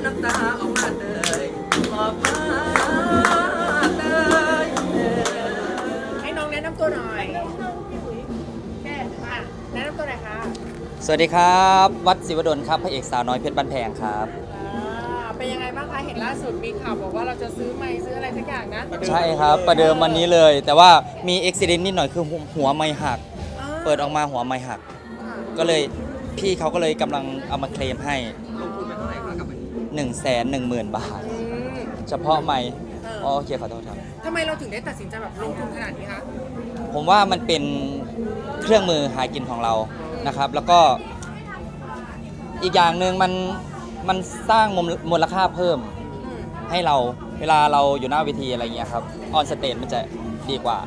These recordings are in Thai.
นน้ำตาออกมาเตยออกมาเตยให้น้องแนะนำตัวหน่อยแค่อะแนะนำตัวหน่อยค่ะสวัสดีครับ วัดศิวดลครับพระเอกสาวน้อยเพชรบ้านแพงครับ อ่าเป็นยังไงบ้างคะเห็นล่าสุดมีข่าวบอกว่าเราจะซื้อไม้ซื้ออะไรสักอย่างนะใช่ครับ ประเดิมวันนี้เลย แต่ว่ามีอุบิเหตุนิดหน่อยคือหัวหัวไม่หักอ่าเปิดออกมาหัวไม่หักค่ะก็เลยพี่เขาก็เลยกำลังเอามาเคลมให้ หนึ่งแสนหนึ่งหมื่นบาทเฉพาะไมค์โอเคขอโทษครับ ทำไมเราถึงได้ตัดสินใจแบบลงทุนขนาดนี้คะ ผมว่ามันเป็นเครื่องมือหากินของเรานะครับ แล้วก็อีกอย่างหนึ่งมันมันสร้างมูลมูลค่าเพิ่มให้เราเวลาเราอยู่หน้าเวทีอะไรเงี้ยครับออนสเตจมันจะดีกว่า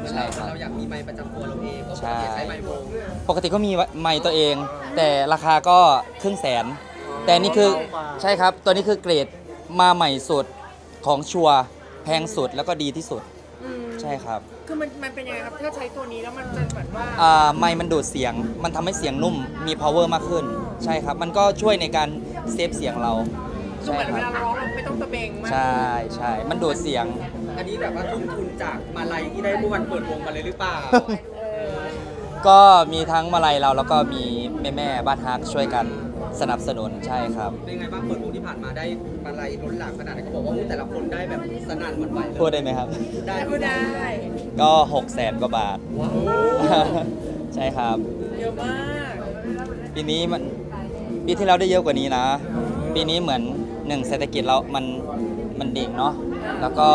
เราใช่ครับเราอยากมีไม้ประจำตัวเราเองก็ปกติใช้ไม้วงปกติก็มีไม้ตัวเอง แต่ราคาก็ครึ่งแสน แต่นี่คือใช่ครับ ตัวนี้คือเกรดมาใหม่สุดของชัวร์แพงสุดแล้วก็ดีที่สุดอืมใช่ครับคือมันมันเป็นยังไงครับถ้าใช้ตัวนี้แล้วมันจะเหมือนว่าอ่าไมค์มันดูดเสียง มันทำให้เสียงนุ่มมี power มากขึ้น ใช่ครับ มันก็ช่วยในการเซฟเสียงเรา คือใช่เหมือนคเวรับ ลาเราร้องเราไม่ต้องตะเบงมาก ใช่ใช่มันดูดเสียง อันนี้แบบว่าทุ่มทุนจากมาลัยที่ได้เมื่อวันเปิดวงมาเลยหรือเปล่าเออก็มีทั้งมาลัยเราแล้วก็มีแม่แม่ๆบ้านฮักช่วยกัน สนับสนุนใช่ครับ เป็นไงบ้างเปิดวงที่ผ่านมาได้มาลัยล้นหลามขนาดไหนเขาบอกว่าอุ๊ยแต่ละคนได้แบบสนั่นหวั่นไหวเลยพูดได้ไหมครับ ได้พูดได้ ก็6 0แสนกว่าบาท ว้าวใช่ครับ เยอะมากปีนี้มันปีที่เราได้เยอะกว่านี้นะ ปีนี้เหมือนหนึ่งเศรษฐกิจเรา มันมันดิ่งเนาะแล้วก็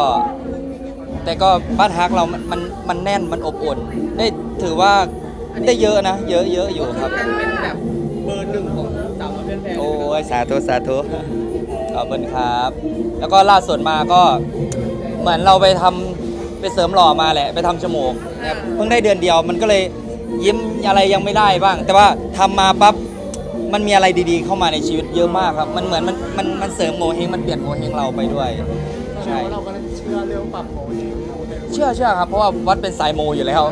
แต่ก็บ้านฮักเรามันมันมันแน่นมันอบอุ่น ได้ถือว่าได้เยอะนะ เยอะเยอะอยู่ครับกันเป็นแบบ ยสาธุสาธุขอบคุณครับ แล้วก็ล่าสุดมาก็เหมือนเราไปทำไปเสริมหล่อมาแหละ ไปทำจมูกเนี่ยเพิ่งได้เดือนเดียวมันก็เลยยิ้มอะไรยังไม่ได้บ้าง แต่ว่าทำมาปั๊บมันมีอะไรดีๆ เข้ามาในชีวิตเยอะมากครับ มันเหมือนมันมันมันเสริมโงเฮงมันเปลี่ยนโงเฮงเราไปด้วย ใช่ เราก็เชื่อเรื่องปรับโมเดลโมเดลเชื่อเชื่อครับ เพราะว่าวัดเป็นสายโมอยู่แล้ว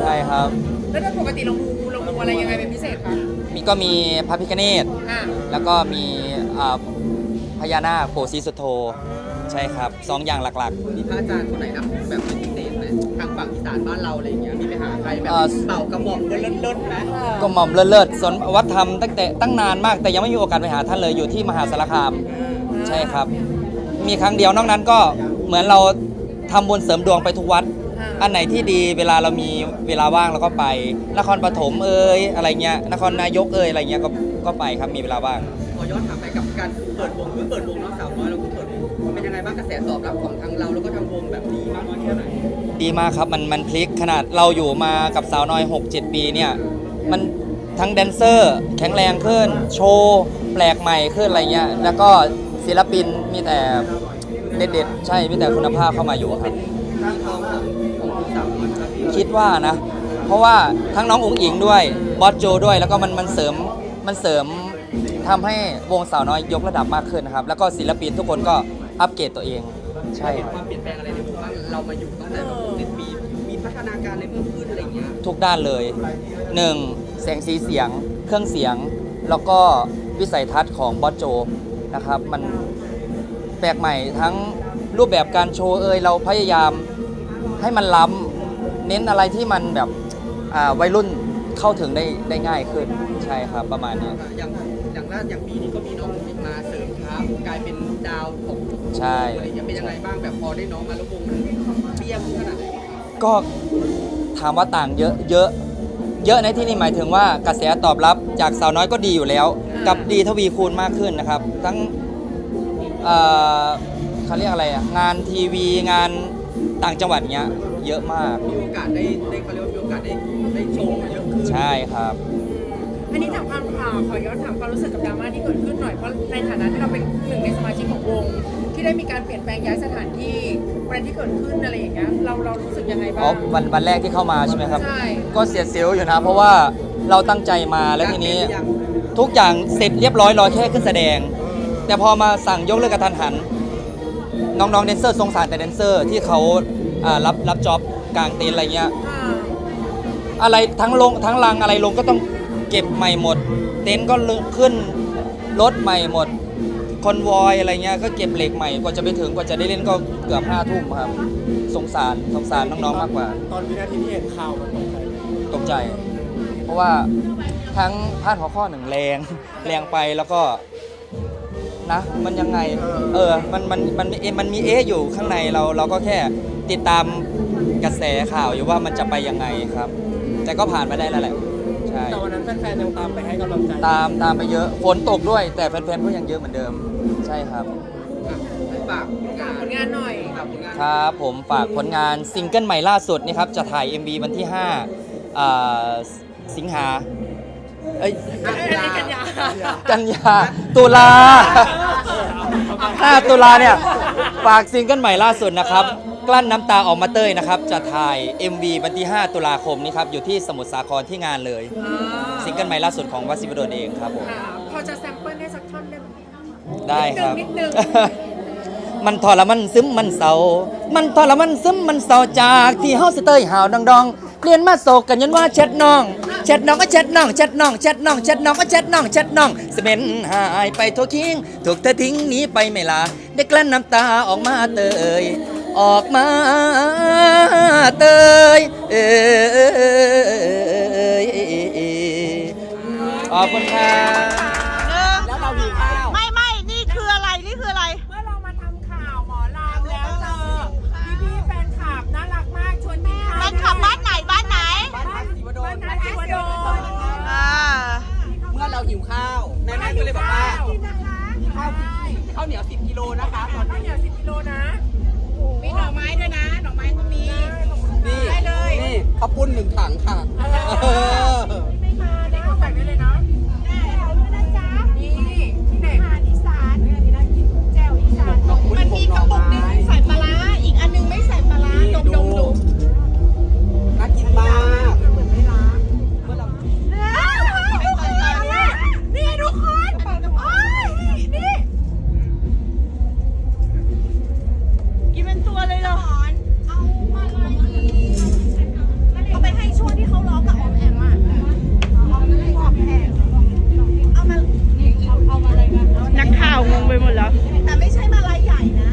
ใช่ครับ แล้วถ้าปกติเรามูเรามูอะไรยังไงเป็นพิเศษคะ มีก็มีพระพิฆเนศอะแล้วก็มีอ่าพญานาคโปสีสุโธใช่ครับสองอย่างหลัก มีพระอาจารย์คนไหนนะแบบเป็นพิเศษไหมทางฝั่งอีสานบ้านเราอะไรอย่างเงี้ยมีไปหาใครแบบเป่ากระหม่อมเลิศๆไหมๆ ก็หม่อมเลิศๆสนวัดธรรมตั้งแต่ตั้งนานมากแต่ยังไม่มีโอกาสไปหาท่านเลยอยู่ที่มหาสารคาม ใช่ครับ มีครั้งเดียวนอกนั้นก็เหมือนเราทำบุญเสริมดวงไปทุกวัด อันไหนที่ดีเวลาเรามีเวลาว่างเราก็ไป นครปฐมเอ่ยอะไรเงี้ยนครนายกเอ่ยอะไรเงี้ยก็ก็ไปครับมีเวลาว่าง ขอย้อนถามไปกับการเปิดวงเพิ่งเปิดวงน้องสาวน้อยเราเพิ่งเปิดวงเป็นยังไงบ้างกระแสตอบรับของทางเราแล้วก็ทางวงแบบดีมากน้อยแค่ไหนดีมากครับมันมันพลิกขนาดเราอยู่มากับสาวน้อย 6-7 ปีเนี่ยมันทั้งแดนเซอร์แข็งแรงขึ้น โชว์แปลกใหม่ขึ้นอะไรเงี้ยแล้วก็ศิลปินมีแต่เด็ดๆใช่มีแต่คุณภาพเข้ามาอยู่ครับ ที่ทองของของคุณสาวน้อย ครับพี่คิดว่านะ เพราะว่าทั้งน้องอุ๋งอิงด้วยบอสโจด้วยแล้วก็มันมันเสริมมันเสริมทำให้วงสาวน้อยยกระดับมากขึ้นนะครับ แล้วก็ศิลปินทุกคนก็อัปเกรดตัวเอง ใช่ เห็นคครับวามเปลี่ยนแปลงอะไรในวงบ้างเรามาอยู่ตั้งแต่แบบสิบปีมีพัฒนาการอะไรเพิ่มขึ้นอะไรอย่างเงี้ยทุกด้านเลย 1. แสงสีเสียง เครื่องเสียง แล้วก็วิสัยทัศน์ของบอสโจนะครับ มันแปลกใหม่ทั้งรูปแบบการโชว์เอยเราพยายามให้มันล้ำ เน้นอะไรที่มันแบบอ่าวัยรุ่นเข้าถึงได้ได้ง่ายขึ้นใช่ครับประมาณนี้ อย่างอย่างล่าอย่างปีนี้ก็มีน้องอีกมาเสริมทัพกลายเป็นดาวของใช่ อะไรอย่างเงี้ยเป็นยังไงบ้างแบบพอได้น้องมาแล้ววงมันเปี้ยงขนาดไหนก็ถามว่าต่างเยอะเยอะเยอะในที่นี้หมายถึงว่ากระแสตอบรับจากสาวน้อยก็ดีอยู่แล้ว กับดีทวีคูณมากขึ้นนะครับ ทั้งเอ่อเขาเรียกอะไรอะงานทีวีงาน ต่างจังหวัดเงี้ยเยอะมาก มีโอกาสได้ได้เขาเรียกว่ามีโอกาสได้ได้โชว์เยอะขึ้นใช่ครับ อันนี้จากความข่าวขอย้อนถามความรู้สึกกับดราม่าที่เกิดขึ้นหน่อย เพราะในฐานะที่เราเป็นหนึ่งในสมาชิกของวง ที่ได้มีการเปลี่ยนแปลงย้ายสถานที่ประเด็นที่เกิดขึ้นอะไรอย่างเงี้ย เราเรารู้สึกยังไงบ้าอ๋อง วันวันแรกที่เข้ามาใช่ไหมครับ ใช่ ก็เสียเซลล์อยู่นะ เพราะว่าเราตั้งใจมาแล้วทีนี้ยังทุกอย่างเสร็จเรียบร้อยรอแค่ขึ้นแสดง แต่พอมาสั่งยกเลิกกระทันหัน น้องๆแดนเซอร์สงสารแต่แดนเซอร์ที่เขาอ่ารับรับจ็อบกลางเต็นท์อะไรเงี้ยอ่าอะไรทั้งลงทั้งลังอะไรลงก็ต้องเก็บใหม่หมด เต็นท์ก็ขึ้นรถใหม่หมดคอนวอยอะไรเงี้ยก็เก็บเหล็กใหม่กว่าจะไปถึงกว่าจะได้เล่นก็เกือบห้าทุ่มครับสงสารสงสารน้องๆมากกว่า ตอนวินาทีที่เห็นข่าวมันตกใจไหมตกใจ เพราะว่าทั้งพาดหัวข้อหนึ่งแรงแรงไปแล้วก็ นะ มันยังไง เออ มันมันมันเอ๊ะมันมีเอ๊ะอยู่ข้างในเราเราก็แค่ติดตามกระแสข่าวอยู่ว่ามันจะไปยังไงครับ แต่ก็ผ่านมาได้แล้วแหละใช่แต่วันนั้นแฟนๆยังตามไปให้กำลังใจตามตามไปเยอะฝนตกด้วย แต่แฟนๆก็ยังเยอะเหมือนเดิม ใช่ครับ ฝากผลงานผลงานหน่อยฝากผลงานครับผมฝากผลงานซิงเกิลใหม่ล่าสุดนี่ครับจะถ่าย MV วันที่5อ่าสิงหา เอ้ยอันนี้กันยากันยาตุลา5ตุลาเนี่ยฝากซิงเกิลใหม่ล่าสุดนะครับ กลั้นน้ำตาออกมาเต้ยนะครับ จะถ่าย MV วันที่ 5 ตุลาคมนี้ครับ อยู่ที่สมุทรสาครที่งานเลย ซิงเกิลใหม่ล่าสุดของวัดศิวดลเองครับผมค่ะพอจะแซมเปิลได้สักท่อนได้ไหมได้ครับนิดนึงมันทรมันซึมมันเศร้า มันทรมันซึมมันเศร้าจากที่เฮาสเตยหาวดองดอง เปลี่ยนมาโศกกันยันว่าแชทน้องแชทน้องก็แชทน้องแชทน้องแชทน้องแชทน้องก็แชทน้องแชทน้องสเมนหายไปทั่วคิงถูกเธอทิ้งหนีไปไม่ลาได้กลั้นน้ำตาออกมาเตยออกมาเตยเอยขอบคุณครั 90ข้าวเหนียว 10กิโลนะคะข้าวเหนียว10กิโลนะมีหน่อไม้ด้วยนะ หน่อไม้ก็มี นี่เลย นี่ข้าวปุ้นหนึ่งถังค่ะ หมดแล้ว แต่ไม่ใช่มาลายใหญ่นะ